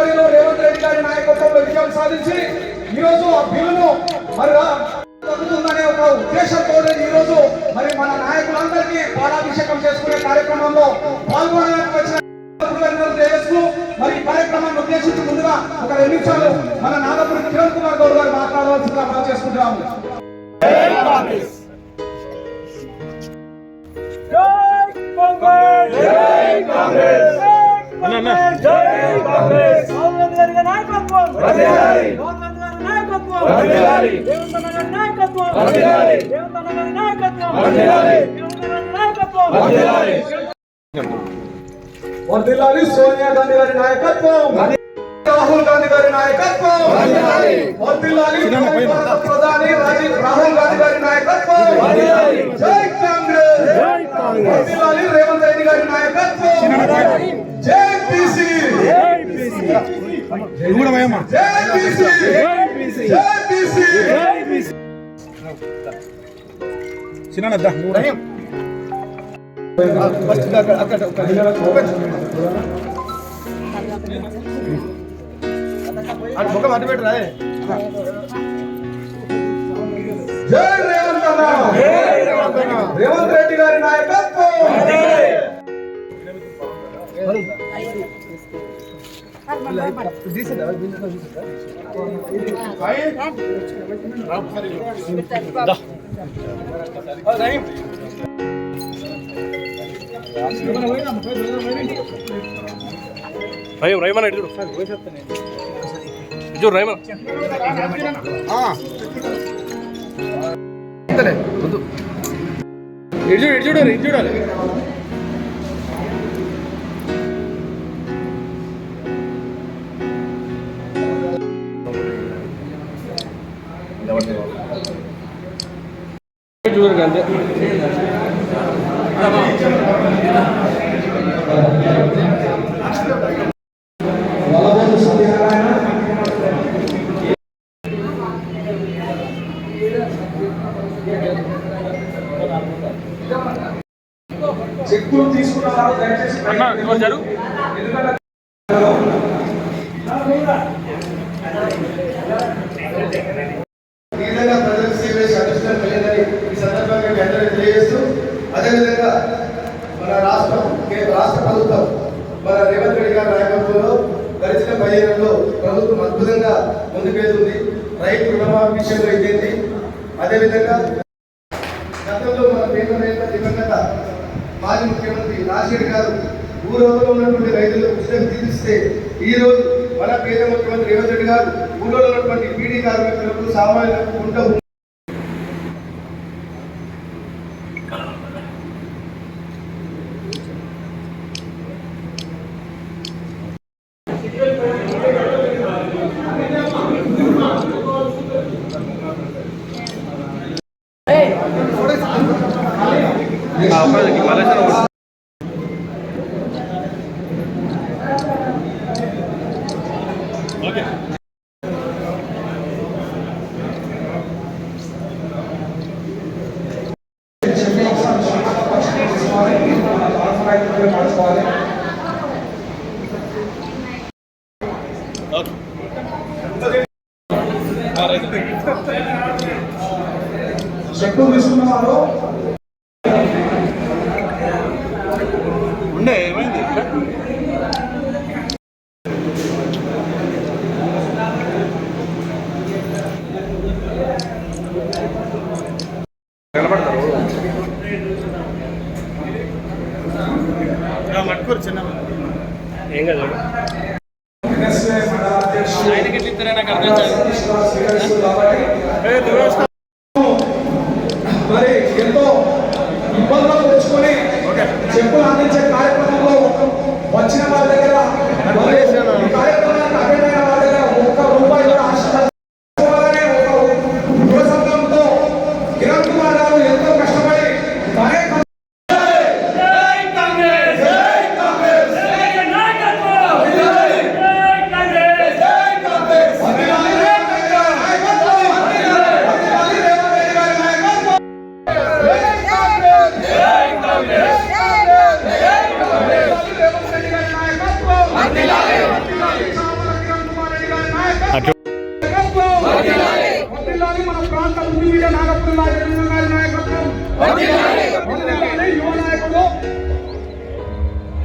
ఆధ్వర్యంలో రేవంత్ రెడ్డి గారి నాయకత్వంలో విజయం సాధించి ఈరోజు ఆ బిల్లును మరి తగ్గుతుందనే ఒక ఉద్దేశంతో ఈరోజు మరి మన నాయకులందరికీ పాలాభిషేకం చేసుకునే కార్యక్రమంలో పాల్గొనడానికి వచ్చిన మరి కార్యక్రమాన్ని ఉద్దేశించి ముందుగా ఒక రెండు నిమిషాలు మన నాగపురి కిరణ్ కుమార్ గౌడ్ గారు మాట్లాడవలసిందిగా మనం చేసుకుంటున్నాము. వర్ధిల్లాలి సోనియా గాంధీ గారి నాయకత్వం. రాహుల్ గాంధీ గారి నాయకత్వం. వర్ధిల్లాలి భారత ప్రధాని రాజీవ్ రాహుల్ గాంధీ గారి నాయకత్వం. జై కాంగ్రెస్. వర్ధిల్లాలి రేవంత్ రెడ్డి గారి నాయకత్వం జై బీసీ జై బీసీ జై బీసీ! జై రేవంత్ రేవంత్ రెడ్డి గారి నాయకత్వం! రహీం రహీమన్ ఇటు చూడు. ఇటు చూడు రహీమన్ ఇటు చూడు ఇటు చూడాలి చూడరు అంతే. చెక్కులు తీసుకున్న వారు దయచేసి అన్న ఇదిగో జరుగు ఈ విధంగా ప్రజలకు సేవ చేసే అదృష్టం కలిగిందని ఈ సందర్భంగా మీ అందరికీ తెలియజేస్తూ అదేవిధంగా మన రాష్ట్రం కే- రాష్ట్ర ప్రభుత్వం మన రేవంత్ రెడ్డి గారి నాయకత్వంలో గడిచిన పదిహేనులో ప్రభుత్వం అద్భుతంగా ముందుకెళ్తుంది. రైతు రుణమాఫీ విషయంలో ఇదేంటి? అదేవిధంగా గతంలో మన కేంద్ర రైతుల దివంగత మాజీ ముఖ్యమంత్రి రాజశేఖర్ గారు ఊరవలో ఉన్నటువంటి రైతులు ఉచితం తీరిస్తే ఈ రోజు మన పేద ముఖ్యమంత్రి రేవంత్ రెడ్డి గారు ఊళ్ళో ఉన్నటువంటి పీడీ కార్మికులకు సామాన్యులకు కుంట భూమి చెక్కులు తీసుకున్న వారు ఉండే ఏమైంది? మట్టుకోరు చిన్న ఏం కాదు ఆయనకి ఎట్లా ఇస్తారో నాకు అర్థం కాదు. వర్ధిల్లాలి యువ నాయకుడు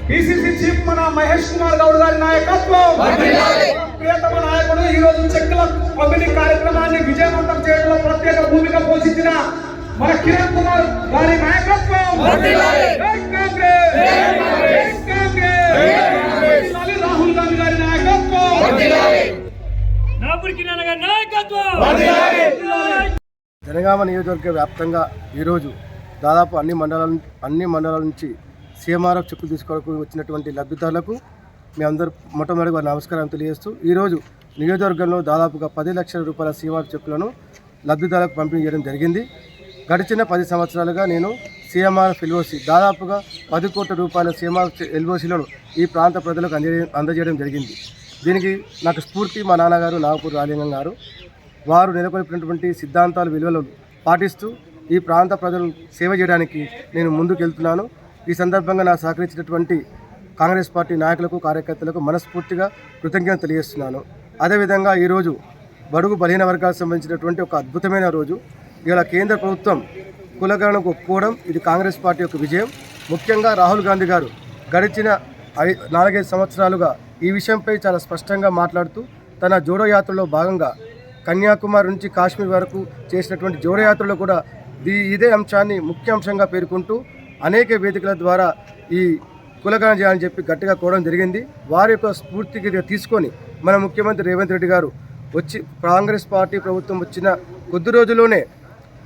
పిసిసి చీఫ్ మన మహేష్ కుమార్ గౌడ్ గారి నాయకత్వం. ప్రియతమ నాయకుడు ఈ రోజు చెక్కుల పంపిణీ కార్యక్రమాన్ని విజయవంతం చేయడంలో ప్రత్యేక భూమిక పోషించిన మన కిరణ్ కుమార్ గారి నాయకత్వం. కాంగ్రెస్! జనగామ నియోజకవర్గ వ్యాప్తంగా ఈరోజు దాదాపు అన్ని మండలాల అన్ని మండలాల నుంచి సీఎంఆర్ఎఫ్ చెక్కులు తీసుకోవడానికి వచ్చినటువంటి లబ్ధిదారులకు మీ అందరూ మొట్టమొదటిగా నమస్కారం తెలియజేస్తూ ఈరోజు నియోజకవర్గంలో దాదాపుగా పది లక్షల రూపాయల సీఎంఆర్ఎఫ్ చెక్కులను లబ్ధిదారులకు పంపిణీ చేయడం జరిగింది. గడిచిన పది సంవత్సరాలుగా నేను సీఎంఆర్ఎఫ్ ఎల్ఓసి దాదాపుగా పది కోట్ల రూపాయల సీఎంఆర్ఎఫ్ ఎల్ఓసీలను ఈ ప్రాంత ప్రజలకు అందజే అందజేయడం జరిగింది. దీనికి నాకు స్ఫూర్తి మా నాన్నగారు నాగపూర్ రాలింగం గారు. వారు నెలకొల్పినటువంటి సిద్ధాంతాలు విలువలు పాటిస్తూ ఈ ప్రాంత ప్రజలు సేవ చేయడానికి నేను ముందుకెళ్తున్నాను. ఈ సందర్భంగా నా సహకరించినటువంటి కాంగ్రెస్ పార్టీ నాయకులకు కార్యకర్తలకు మనస్ఫూర్తిగా కృతజ్ఞత తెలియజేస్తున్నాను. అదేవిధంగా ఈరోజు బడుగు బలహీన వర్గాలకు సంబంధించినటువంటి ఒక అద్భుతమైన రోజు. ఇలా కేంద్ర ప్రభుత్వం కులగణకు ఒప్పుకోవడం ఇది కాంగ్రెస్ పార్టీ యొక్క విజయం. ముఖ్యంగా రాహుల్ గాంధీ గారు గడిచిన ఐ నాలుగైదు సంవత్సరాలుగా ఈ విషయంపై చాలా స్పష్టంగా మాట్లాడుతూ తన జోడో యాత్రలో భాగంగా కన్యాకుమారి నుంచి కాశ్మీర్ వరకు చేసినటువంటి జోరయాత్రలో కూడా దీ ఇదే అంశాన్ని ముఖ్య అంశంగా పేర్కొంటూ అనేక వేదికల ద్వారా ఈ కులగణన చేయాలని చెప్పి గట్టిగా కోవడం జరిగింది. వారి యొక్క స్ఫూర్తికి తీసుకొని మన ముఖ్యమంత్రి రేవంత్ రెడ్డి గారు వచ్చి కాంగ్రెస్ పార్టీ ప్రభుత్వం వచ్చిన కొద్ది రోజుల్లోనే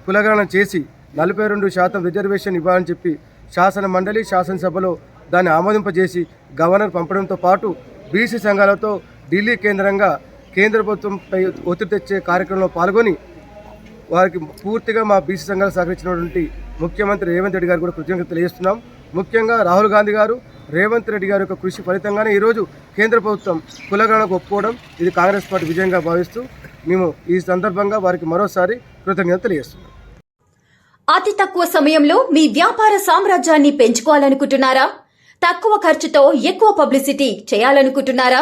కులగణన చేసి నలభై రెండు శాతం రిజర్వేషన్ ఇవ్వాలని చెప్పి శాసన మండలి శాసనసభలో దాన్ని ఆమోదింపజేసి గవర్నర్ పంపడంతో పాటు బీసీ సంఘాలతో ఢిల్లీ కేంద్రంగా కేంద్ర ప్రభుత్వంపై ఒత్తిడి తెచ్చే కార్యక్రమంలో పాల్గొని వారికి పూర్తిగా మా బీసీ సంఘాలు సహకరించినటువంటి ముఖ్యమంత్రి రేవంత్ రెడ్డి గారు కూడా కృతజ్ఞత తెలియజేస్తున్నాం. ముఖ్యంగా రాహుల్ గాంధీ గారు రేవంత్ రెడ్డి గారి యొక్క కృషి ఫలితంగానే ఈరోజు కేంద్ర ప్రభుత్వం కులగణకు ఒప్పుకోవడం ఇది కాంగ్రెస్ పార్టీ విజయంగా భావిస్తూ మేము ఈ సందర్భంగా వారికి మరోసారి కృతజ్ఞత తెలియజేస్తున్నాం. అతి తక్కువ సమయంలో మీ వ్యాపార సామ్రాజ్యాన్ని పెంచుకోవాలనుకుంటున్నారా? తక్కువ ఖర్చుతో ఎక్కువ పబ్లిసిటీ చేయాలనుకుంటున్నారా?